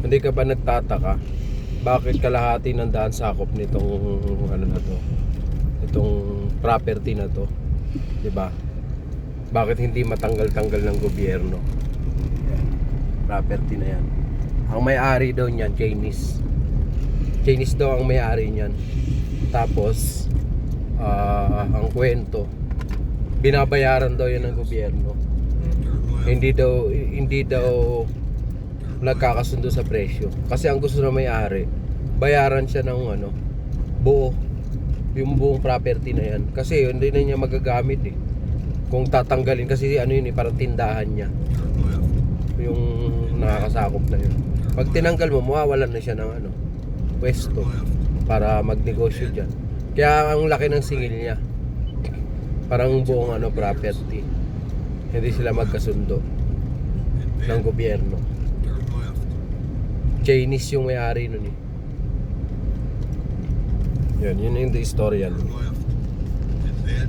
Hindi ka ba nagtataka? Bakit kalahati ng daan sakop nitong ano na to? Itong property na to? 'Di ba? Bakit hindi matanggal-tanggal ng gobyerno? Yan. Property na yan. Ang may-ari daw niyan, Chinese. Chinese daw ang may-ari niyan. Tapos, ah, ang kwento, binabayaran daw yan ng gobyerno. Hindi daw, hindi daw nagkakasundo sa presyo. Kasi ang gusto na may-ari, bayaran siya ng ano, buo. Yung buong property na yan. Kasi hindi na niya magagamit eh. Kung tatanggalin, kasi ano yun eh, parang tindahan niya. Yung nakakasakop na yun. Pag tinanggal mo, mawawalan na siya ng ano, pwesto para magnegosyo dyan. Kaya ang laki ng singil niya. Parang buong ano, property. Hindi sila magkasundo ng gobyerno. Chinese yung may-ari nun eh. Yan, yun yung the istorya nun. And then